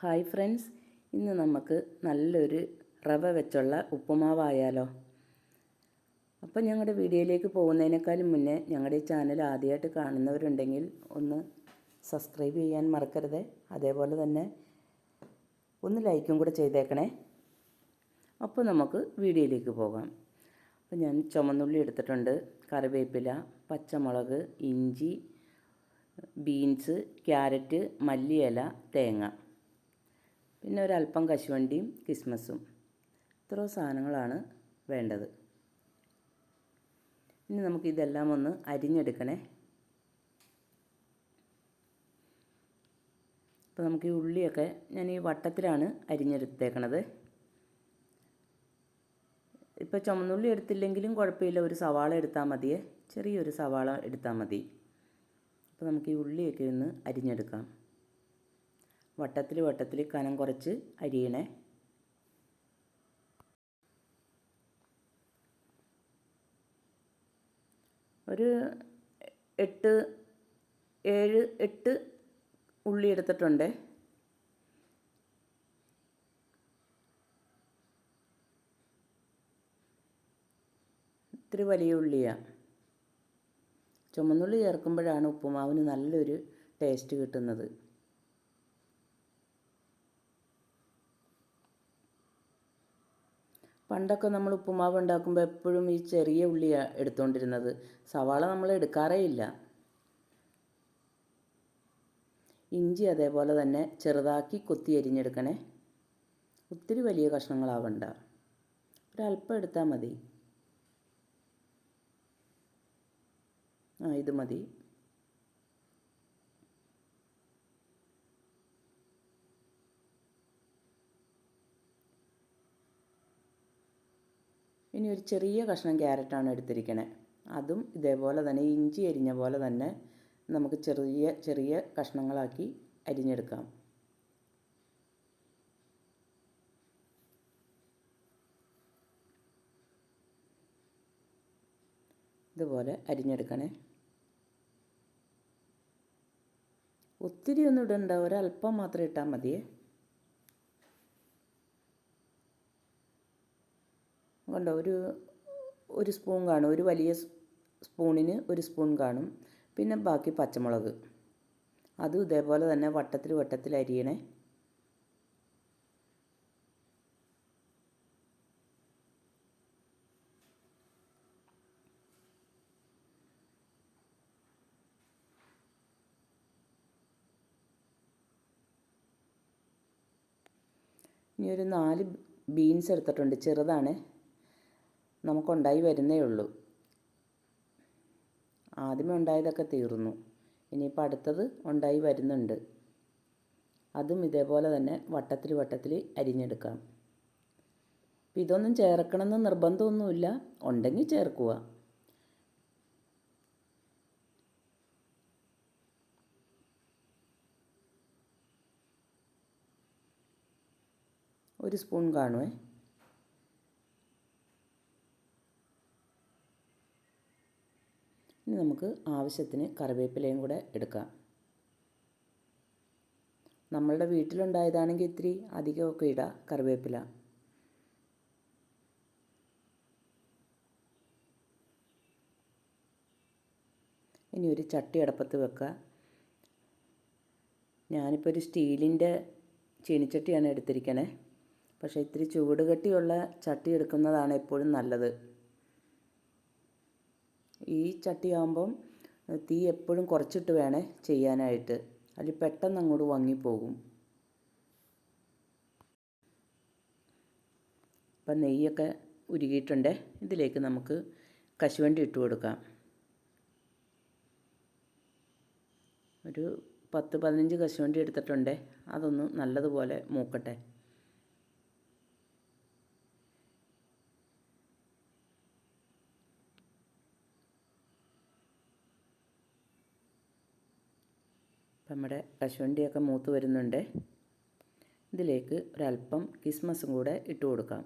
Hi friends ഇന്ന് നമുക്ക് നല്ലൊരു റവ വെച്ചുള്ള ഉപ്പുമാവായാലോ. അപ്പോൾ ഞങ്ങളുടെ വീഡിയോയിലേക്ക് പോകുന്നതിനേക്കാളും മുന്നേ ഞങ്ങളുടെ ചാനൽ ആദ്യമായിട്ട് കാണുന്നവരുണ്ടെങ്കിൽ ഒന്ന് സബ്സ്ക്രൈബ് ചെയ്യാൻ മറക്കരുത്. അതേപോലെ തന്നെ ഒന്ന് ലൈക്കും കൂടെ ചെയ്തേക്കണേ. അപ്പോൾ നമുക്ക് വീഡിയോയിലേക്ക് പോകാം. അപ്പോൾ ഞാൻ ചുമന്നുള്ളി എടുത്തിട്ടുണ്ട് കറിവേപ്പില പച്ചമുളക് ഇഞ്ചി ബീൻസ് ക്യാരറ്റ് മല്ലിയില തേങ്ങ. പിന്നെ ഒരല്പം കശുവണ്ടിയും കിസ്മസും ഇത്ര സാധനങ്ങളാണ് വേണ്ടത്. ഇനി നമുക്ക് ഇതെല്ലാം ഒന്ന് അരിഞ്ഞെടുക്കണേ. അപ്പോൾ നമുക്ക് ഈ ഉള്ളിയൊക്കെ ഞാൻ ഈ വട്ടത്തിലാണ് അരിഞ്ഞെടുത്തേക്കണത്. ഇപ്പോൾ ചുമന്നുള്ളി എടുത്തില്ലെങ്കിലും കുഴപ്പമില്ല ഒരു സവാള എടുത്താൽ മതിയേ. ചെറിയൊരു സവാള എടുത്താൽ മതി. അപ്പോൾ നമുക്ക് ഈ ഉള്ളിയൊക്കെ ഒന്ന് അരിഞ്ഞെടുക്കാം. വട്ടത്തിൽ വട്ടത്തിൽ കനം കുറച്ച് അരിയണേ. ഒരു എട്ട് ഏഴ് എട്ട് ഉള്ളി എടുത്തിട്ടുണ്ട്. ഇത്തിരി വലിയ ഉള്ളിയാണ് ചുമന്നുള്ളി ചേർക്കുമ്പോഴാണ് ഉപ്പുമാവിന് നല്ലൊരു ടേസ്റ്റ് കിട്ടുന്നത്. പണ്ടൊക്കെ നമ്മൾ ഉപ്പുമാവ് ഉണ്ടാക്കുമ്പോൾ എപ്പോഴും ഈ ചെറിയ ഉള്ളിയാണ് എടുത്തുകൊണ്ടിരുന്നത് സവാള നമ്മൾ എടുക്കാറേ ഇല്ല. ഇഞ്ചി അതേപോലെ തന്നെ ചെറുതാക്കി കൊത്തി അരിഞ്ഞെടുക്കണേ. ഒത്തിരി വലിയ കഷ്ണങ്ങളാവണ്ട. ഒരല്പം എടുത്താൽ മതി. ആ ഇത് മതി. ഇനി ഒരു ചെറിയ കഷ്ണം ക്യാരറ്റാണ് എടുത്തിരിക്കണേ. അതും ഇതേപോലെ തന്നെ ഇഞ്ചി അരിഞ്ഞ പോലെ തന്നെ നമുക്ക് ചെറിയ ചെറിയ കഷ്ണങ്ങളാക്കി അരിഞ്ഞെടുക്കാം. ഇതുപോലെ അരിഞ്ഞെടുക്കണേ. ഒത്തിരി ഒന്നും ഇടണ്ട ഒരല്പം മാത്രം ഇട്ടാൽ മതിയേ. കണ്ടോ? ഒരു ഒരു സ്പൂൺ കാണും. ഒരു വലിയ സ്പൂണിന് ഒരു സ്പൂൺ കാണും. പിന്നെ ബാക്കി പച്ചമുളക്. അതും ഇതേപോലെ തന്നെ വട്ടത്തിൽ വട്ടത്തിൽ അരിയണേ. ഇനി ഒരു നാല് ബീൻസ് എടുത്തിട്ടുണ്ട്. ചെറുതാണ്. നമുക്കുണ്ടായി വരുന്നേ ഉള്ളൂ. ആദ്യമേ ഉണ്ടായതൊക്കെ തീർന്നു. ഇനിയിപ്പോൾ അടുത്തത് ഉണ്ടായി വരുന്നുണ്ട്. അതും ഇതേപോലെ തന്നെ വട്ടത്തിൽ വട്ടത്തിൽ അരിഞ്ഞെടുക്കാം. അപ്പം ഇതൊന്നും ചേർക്കണമെന്ന് നിർബന്ധമൊന്നുമില്ല. ഉണ്ടെങ്കിൽ ചേർക്കുക. ഒരു സ്പൂൺ കാണുമേ ഇനി നമുക്ക് ആവശ്യത്തിന് കറിവേപ്പിലയും കൂടെ എടുക്കാം. നമ്മളുടെ വീട്ടിലുണ്ടായതാണെങ്കിൽ ഇത്തിരി അധികമൊക്കെ ഇടാം കറിവേപ്പില. ഇനി ഒരു ചട്ടി അടപ്പത്ത് വെക്കുക ഞാനിപ്പോൾ ഒരു സ്റ്റീലിന്റെ ചീനിച്ചട്ടിയാണ് എടുത്തിരിക്കണേ. പക്ഷേ ഇത്തിരി ചൂട് കെട്ടിയുള്ള ചട്ടി എടുക്കുന്നതാണ് എപ്പോഴും നല്ലത്. ഈ ചട്ടിയാകുമ്പം തീ എപ്പോഴും കുറച്ചിട്ട് വേണേ ചെയ്യാനായിട്ട്. അതിൽ പെട്ടെന്ന് അങ്ങോട്ട് വങ്ങിപ്പോകും. അപ്പം നെയ്യൊക്കെ ഉരുകിയിട്ടുണ്ട്. ഇതിലേക്ക് നമുക്ക് കശുവണ്ടി ഇട്ട് കൊടുക്കാം. ഒരു പത്ത് പതിനഞ്ച് കശുവണ്ടി എടുത്തിട്ടുണ്ട്. അതൊന്ന് നല്ലതുപോലെ മൂക്കട്ടെ. നമ്മുടെ കശുവണ്ടിയൊക്കെ മൂത്ത് വരുന്നുണ്ട്. ഇതിലേക്ക് ഒരല്പം കിസ്മസും കൂടെ ഇട്ട് കൊടുക്കാം.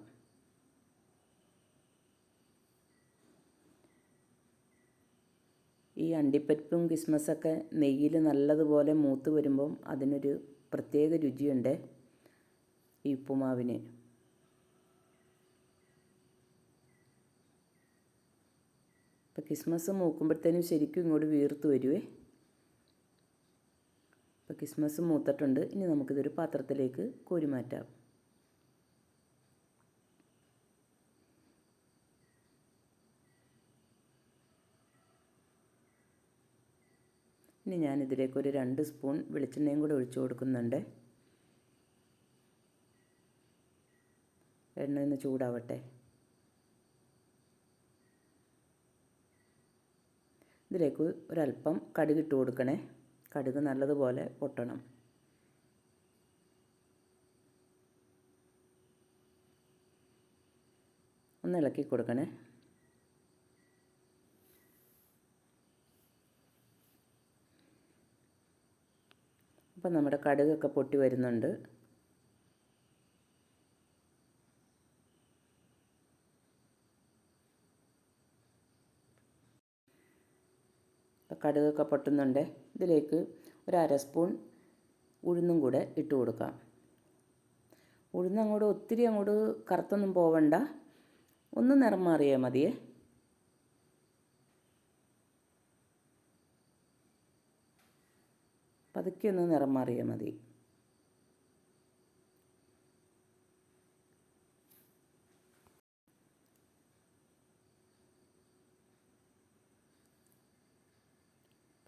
ഈ അണ്ടിപ്പരിപ്പും കിസ്മസൊക്കെ നെയ്യിൽ നല്ലതുപോലെ മൂത്ത് വരുമ്പം അതിനൊരു പ്രത്യേക രുചിയുണ്ട് ഈ ഉപ്പുമാവിന്. ഇപ്പം ക്രിസ്മസ് മൂക്കുമ്പോഴത്തേനും ശരിക്കും ഇങ്ങോട്ട് വീർത്ത് വരുവേ. ക്രിസ്മസ് മൂത്തിട്ടുണ്ട്. ഇനി നമുക്കിതൊരു പാത്രത്തിലേക്ക് കോരി മാറ്റാം. ഇനി ഞാനിതിലേക്ക് ഒരു രണ്ട് സ്പൂൺ വെളിച്ചെണ്ണയും കൂടെ ഒഴിച്ചു കൊടുക്കുന്നുണ്ട്. എണ്ണ ഒന്ന് ചൂടാവട്ടെ. ഇതിലേക്ക് ഒരല്പം കടുകിട്ട് കൊടുക്കണേ. കടുക് നല്ലതുപോലെ പൊട്ടണം. ഒന്ന് ഇളക്കി കൊടുക്കണേ. അപ്പം നമ്മുടെ കടുകൊക്കെ പൊട്ടി വരുന്നുണ്ട്. കടുകൊക്കെ പൊട്ടുന്നുണ്ട്. ഇതിലേക്ക് ഒരു അര സ്പൂൺ ഉഴുന്നും കൂടെ ഇട്ട് കൊടുക്കാം. ഉഴുന്ന് അങ്ങോട്ട് ഒത്തിരി അങ്ങോട്ട് കറുത്തൊന്നും പോവണ്ട. ഒന്ന് നിറം മാറിയാൽ മതിയേ. പതുക്കെ ഒന്ന് നിറം മാറിയാൽ മതി.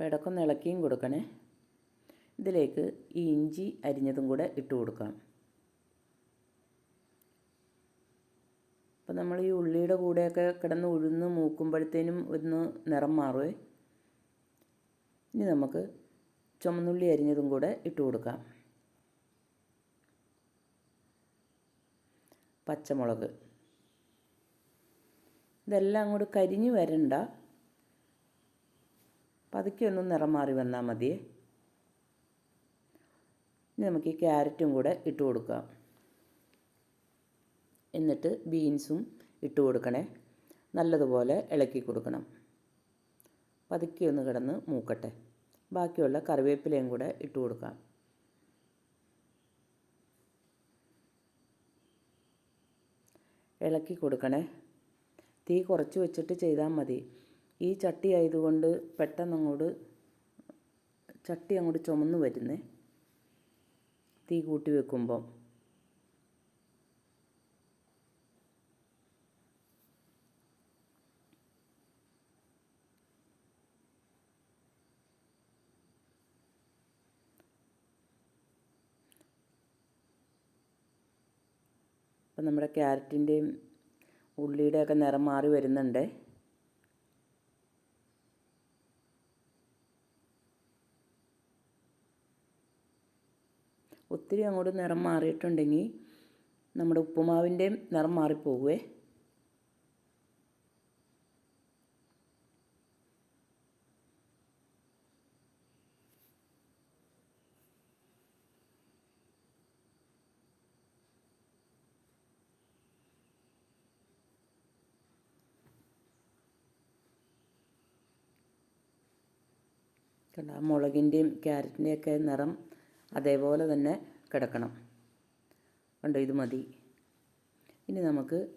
അപ്പോൾ ഇളക്കിയും കൊടുക്കണേ. ഇതിലേക്ക് ഈ ഇഞ്ചി അരിഞ്ഞതും കൂടെ ഇട്ട് കൊടുക്കാം. അപ്പോൾ നമ്മൾ ഈ ഉള്ളിയുടെ കൂടെയൊക്കെ കിടന്ന് ഉഴുന്ന് മൂക്കുമ്പോഴത്തേനും ഒന്ന് നിറം മാറുമേ ഇനി നമുക്ക് ചുമന്നുള്ളി അരിഞ്ഞതും കൂടെ ഇട്ട് കൊടുക്കാം. പച്ചമുളക്. ഇതെല്ലാം അങ്ങോട്ട് കരിഞ്ഞു വരണ്ട. പതുക്കെ ഒന്ന് നിറം മാറി വന്നാൽ മതിയേ ഇനി നമുക്ക് ഈ ക്യാരറ്റും കൂടെ ഇട്ട് കൊടുക്കാം. എന്നിട്ട് ബീൻസും ഇട്ട് കൊടുക്കണേ. നല്ലതുപോലെ ഇളക്കി കൊടുക്കണം. പതുക്കെ ഒന്ന് കിടന്ന് മൂക്കട്ടെ. ബാക്കിയുള്ള കറിവേപ്പിലയും കൂടെ ഇട്ട് കൊടുക്കാം. ഇളക്കി കൊടുക്കണേ. തീ കുറച്ച് വെച്ചിട്ട് ചെയ്താൽ മതി. ഈ ചട്ടി ആയതുകൊണ്ട് പെട്ടെന്ന് അങ്ങോട്ട് ചട്ടി അങ്ങോട്ട് ചുമന്ന് വരുന്നേ. തീ കൂട്ടി വെക്കുമ്പം. അപ്പം നമ്മുടെ ക്യാരറ്റിന്റെയും ഉള്ളിയുടെയൊക്കെ നിറം മാറി വരുന്നുണ്ട്. ഒത്തിരി അങ്ങോട്ട് നിറം മാറിയിട്ടുണ്ടെങ്കിൽ നമ്മുടെ ഉപ്പുമാവിന്റെയും നിറം മാറിപ്പോകുവേ കണ്ട? മുളകിന്റെയും ക്യാരറ്റിന്റെയൊക്കെ നിറം അതേപോലെ തന്നെ കിടക്കണം. കണ്ടോ? ഇത് മതി. ഇനി നമുക്ക്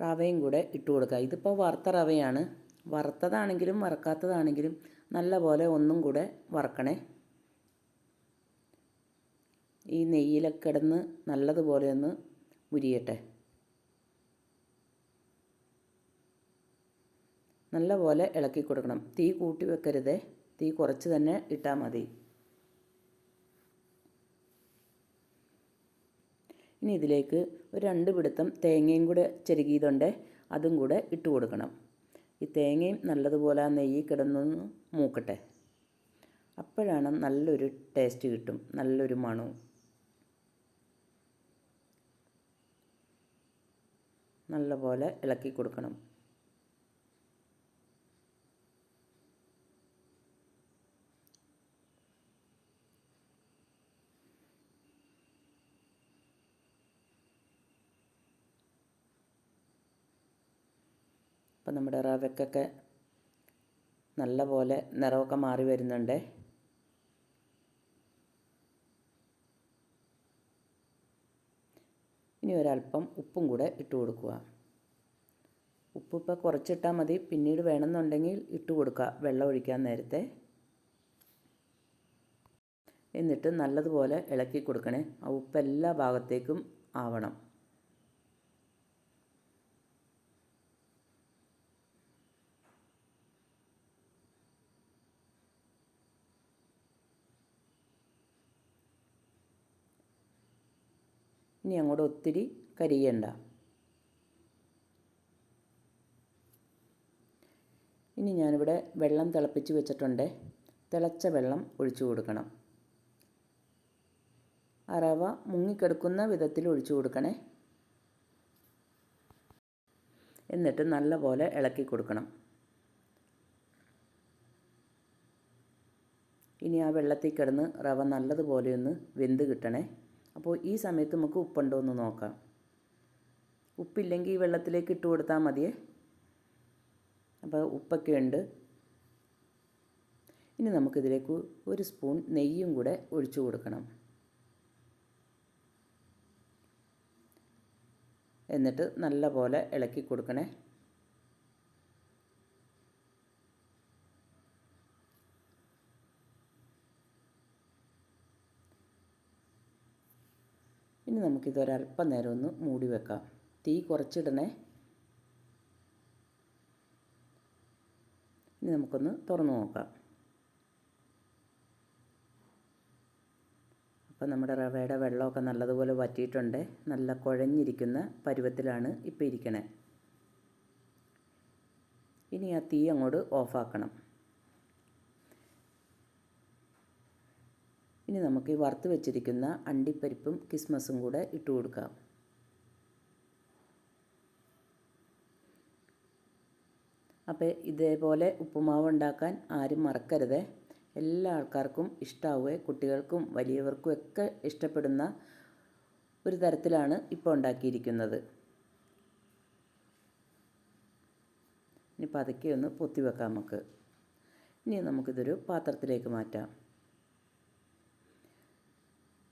റവയും കൂടെ ഇട്ട് കൊടുക്കാം. ഇതിപ്പോൾ വറുത്ത റവയാണ്. വറുത്തതാണെങ്കിലും വറക്കാത്തതാണെങ്കിലും നല്ല പോലെ ഒന്നും കൂടെ വറക്കണേ. ഈ നെയ്യിലൊക്കെ കിടന്ന് നല്ലതുപോലെ ഒന്ന് മുരിയട്ടെ. നല്ലപോലെ ഇളക്കി കൊടുക്കണം. തീ കൂട്ടി വെക്കരുതേ. തീ കുറച്ച് തന്നെ ഇട്ടാൽ മതി. ഇനി ഇതിലേക്ക് ഒരു രണ്ട് പിടുത്തം തേങ്ങയും കൂടെ ചെരുകിയതുണ്ട്. അതും കൂടെ ഇട്ട് കൊടുക്കണം. ഈ തേങ്ങയും നല്ലതുപോലെ നെയ്യ് കിടന്നൊന്ന് മൂക്കട്ടെ. അപ്പോഴാണ് നല്ലൊരു ടേസ്റ്റ് കിട്ടും. നല്ലൊരു മണവും. നല്ലപോലെ ഇളക്കി കൊടുക്കണം. അപ്പം നമ്മുടെ റവയ്ക്കൊക്കെ നല്ല പോലെ നിറമൊക്കെ മാറി വരുന്നുണ്ട്. ഇനി ഒരല്പം ഉപ്പും കൂടെ ഇട്ട് കൊടുക്കുക. ഉപ്പ് ഇപ്പോൾ കുറച്ചിട്ടാൽ മതി. പിന്നീട് വേണമെന്നുണ്ടെങ്കിൽ ഇട്ട് കൊടുക്കുക. വെള്ളം ഒഴിക്കാൻ നേരത്തെ. എന്നിട്ട് നല്ലതുപോലെ ഇളക്കി കൊടുക്കണേ. ആ ഉപ്പ് എല്ലാ ഭാഗത്തേക്കും ആവണം. ഇനി അങ്ങോട്ട് ഒത്തിരി കരിയണ്ട. ഇനി ഞാനിവിടെ വെള്ളം തിളപ്പിച്ച് വെച്ചിട്ടുണ്ട്. തിളച്ച വെള്ളം ഒഴിച്ചു കൊടുക്കണം. ആ റവ മുങ്ങിക്കെടുക്കുന്ന വിധത്തിൽ ഒഴിച്ചു കൊടുക്കണേ. എന്നിട്ട് നല്ലപോലെ ഇളക്കി കൊടുക്കണം. ഇനി ആ വെള്ളത്തിൽ കിടന്ന് റവ നല്ലതുപോലെ ഒന്ന് വെന്ത് കിട്ടണേ. അപ്പോൾ ഈ സമയത്ത് നമുക്ക് ഉപ്പുണ്ടോ എന്ന് നോക്കാം. ഉപ്പില്ലെങ്കിൽ ഈ വെള്ളത്തിലേക്ക് ഇട്ട് കൊടുത്താൽ മതിയേ. അപ്പോൾ ഉപ്പൊക്കെ ഉണ്ട്. ഇനി നമുക്കിതിലേക്ക് ഒരു സ്പൂൺ നെയ്യും കൂടെ ഒഴിച്ചു കൊടുക്കണം. എന്നിട്ട് നല്ല പോലെ ഇളക്കി കൊടുക്കണേ. ഇനി നമുക്കിതൊരല്പം നേരം ഒന്ന് മൂടി വെക്കാം. തീ കുറച്ചിടണേ. ഇനി നമുക്കൊന്ന് തുറന്നു നോക്കാം. അപ്പോൾ നമ്മുടെ റവയുടെ വെള്ളമൊക്കെ നല്ലതുപോലെ വറ്റിയിട്ടുണ്ട്. നല്ല കുഴഞ്ഞിരിക്കുന്ന പരുവത്തിലാണ് ഇപ്പോൾ ഇരിക്കണേ. ഇനി ആ തീ അങ്ങോട്ട് ഓഫാക്കണം. ഇനി നമുക്ക് ഈ വറുത്ത് വെച്ചിരിക്കുന്ന അണ്ടിപ്പരിപ്പും കിസ്മസും കൂടെ ഇട്ട് കൊടുക്കാം. അപ്പോൾ ഇതേപോലെ ഉപ്പുമാവ് ഉണ്ടാക്കാൻ ആരും മറക്കരുത്. എല്ലാ ആൾക്കാർക്കും ഇഷ്ടാവുകയെ കുട്ടികൾക്കും വലിയവർക്കും ഒക്കെ ഇഷ്ടപ്പെടുന്ന ഒരു തരത്തിലാണ് ഇപ്പോൾ ഉണ്ടാക്കിയിരിക്കുന്നത്. ഇനി പതുക്കെ ഒന്ന് പൊത്തി വെക്കാം നമുക്ക്. ഇനി നമുക്കിതൊരു പാത്രത്തിലേക്ക് മാറ്റാം.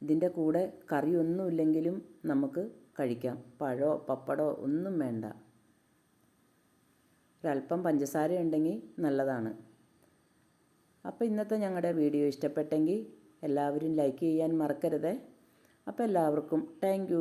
ഇതിന്റെ കൂടെ കറിയൊന്നും ഇല്ലെങ്കിലും നമുക്ക് കഴിക്കാം. പഴമോ പപ്പടമോ ഒന്നും വേണ്ട. ഒരല്പം പഞ്ചസാര ഉണ്ടെങ്കിൽ നല്ലതാണ്. അപ്പോൾ ഇന്നത്തെ ഞങ്ങളുടെ വീഡിയോ ഇഷ്ടപ്പെട്ടെങ്കിൽ എല്ലാവരും ലൈക്ക് ചെയ്യാൻ മറക്കരുത്. അപ്പോൾ എല്ലാവർക്കും താങ്ക്